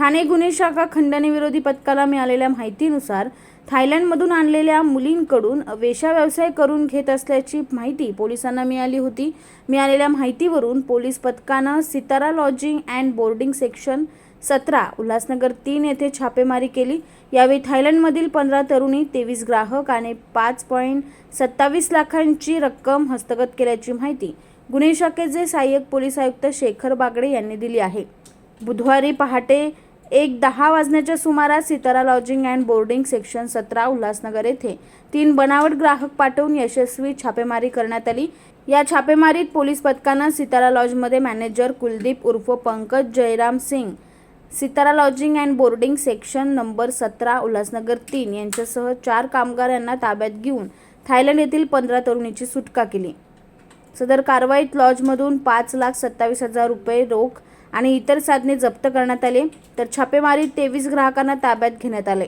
ठाणे गुन्हे शाखा खंडणी पथकाला मिळालेल्या माहितीनुसार थायलंडमधून आणलेल्या मुलींकडून वेश्या व्यवसाय करून घेत असल्याची माहिती पोलिसांना मिळाली होती. मिळालेल्या माहितीवरून पोलीस पथकानं Sitara lodging and boarding section सतरा उल्हासनगर तीन येथे छापेमारी केली. यावेळी थायलंडमधील पंधरा तरुणी तेवीस ग्राहक आणि पाच पॉईंट सत्तावीस लाखांची रक्कम हस्तगत केल्याची माहिती गुन्हे शाखेचे सहाय्यक पोलीस आयुक्त शेखर बागडे यांनी दिली आहे. बुधवारी पहाटे एक दहा वाजण्याच्या सुमारास Sitara lodging and boarding section सतरा उल्हासनगर येथे तीन बनावट ग्राहक पाठवून यशस्वी छापेमारी करण्यात आली. या छापेमारीत पोलीस पथकानं सितारा लॉजमध्ये मॅनेजर कुलदीप उर्फ Pankaj Jayram Singh Sitara lodging and boarding section number सतरा उल्हासनगर तीन यांच्यासह चार कामगार यांना ताब्यात घेऊन थायलंड येथील पंधरा तरुणीची सुटका केली. सदर कारवाईत लॉजमधून पाच लाख सत्तावीस हजार रुपये रोख आणि इतर साधने जप्त करण्यात आले तर छापेमारीत तेवीस ग्राहकांना ताब्यात घेण्यात आले.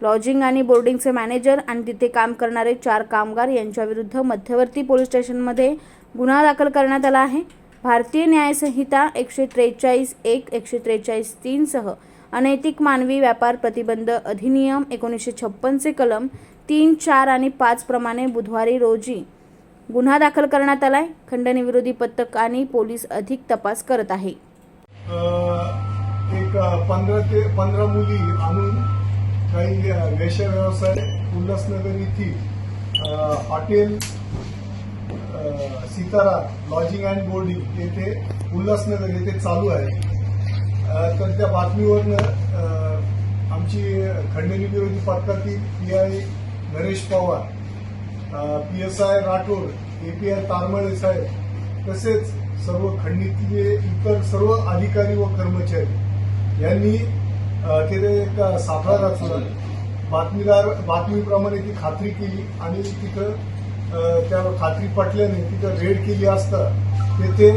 लॉजिंग आणि बोर्डिंगचे मॅनेजर आणि तिथे काम करणारे चार कामगार यांच्याविरुद्ध मध्यवर्ती पोलीस स्टेशनमध्ये गुन्हा दाखल करण्यात आला आहे. भारतीय न्यायसंहिता एकशे त्रेचाळीस एक एकशे त्रेचाळीस तीनसह अनैतिक मानवी व्यापार प्रतिबंध अधिनियम एकोणीसशे छप्पनचे कलम तीन चार आणि पाचप्रमाणे बुधवारी रोजी गुन्हा दाखल करण्यात आलाय. खंडणी विरोधी पथक आणि पोलीस अधिक तपास करत आहे. एक पंधरा ते पंधरा मुली आणून काही व्यवसाय उल्हासनगर येथील hotel Sitara lodging and boarding येथे उल्हासनगर येथे चालू आहे. तर त्या बातमीवरनं आमची खंडणी विरोधी पथकातील P I Naresh Pawar P S I Rathod API Tarmale साहेब तसेच सर्व खंडितले इतर सर्व अधिकारी व कर्मचारी यांनी तिथे एक सापळा रचला बातमीदार बातमीप्रमाणे ती खात्री केली आणि तिथं त्या खात्री पटल्याने तिथं रेड केली असता तेथे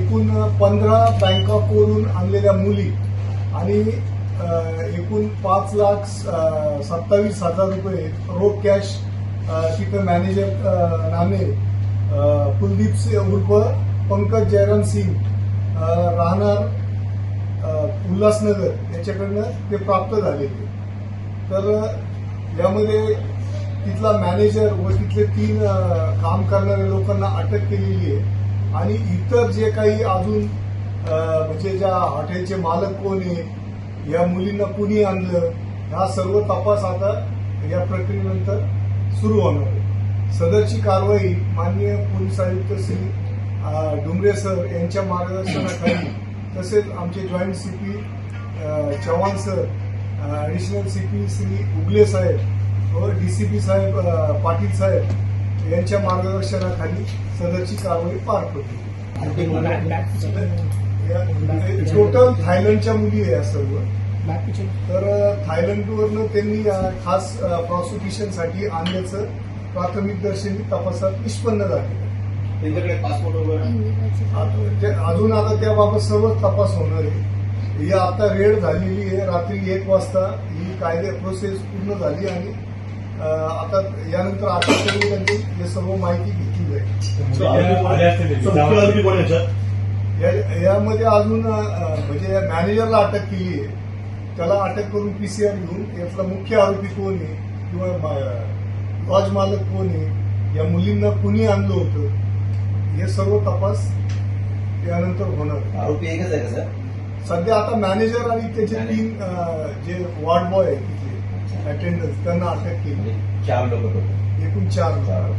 एकूण पंधरा बँकॉकवरून आणलेल्या मुली आणि एकूण पाच लाख सत्तावीस हजार रुपये रोख कॅश तिथं मॅनेजर नामे कुलदीप सिंह उर्फ पंकज जयराम सिंग राहणार उल्हासनगर. याच्याकडनं ते प्राप्त झालेले तर यामध्ये तिथला मॅनेजर व तिथले तीन काम करणाऱ्या लोकांना अटक केलेली आहे. आणि इतर जे काही अजून म्हणजे ज्या हॉटेलचे मालक कोण आहे या मुलींना कुणी आणलं हा सर्व तपास आता या प्रक्रियेनंतर सुरू होणार आहे. सदरची कारवाई माननीय पोलीस आयुक्त श्री अ, डुमरे सर यांच्या मार्गदर्शनाखाली तसेच आमचे joint CP Chavan sir additional CP Shri Ugale साहेब व डीसीपी साहेब अ, पाटील साहेब यांच्या मार्गदर्शनाखाली सदरची कारवाई पार पडली. टोटल थायलंडच्या मुली आहे या सर्व. तर थायलंडवरनं त्यांनी खास प्रॉसिक्युशनसाठी आणल्याचं प्राथमिक दर्शनी तपासात निष्पन्न झाले. त्यांच्याकडे पासपोर्ट वगैरे? ते- अजून आता त्याबाबत सर्व तपास होणार आहे. ही आता रेड झालेली आहे. रात्री एक वाजता ही कायदे प्रोसेस पूर्ण झाली आणि आता यानंतर आता त्यांची हे सर्व माहिती घेतली जाईल यामध्ये अजून म्हणजे या मॅनेजरला अटक केली आहे. त्याला अटक करून पीसीआर घेऊन यातला मुख्य आरोपी कोण आहे किंवा लॉज मालक कोण आहे या मुलींना कुणी आणलं होतं हे सर्व तपास यानंतर होणार. आहे. आरोपी एकच आहे का सर? सध्या आता मॅनेजर आणि त्याचे तीन जे वॉर्ड बॉय आहेत तिथे अटेंडन्स त्यांना अटक केली. म्हणजे चार लोक एकूण चार चार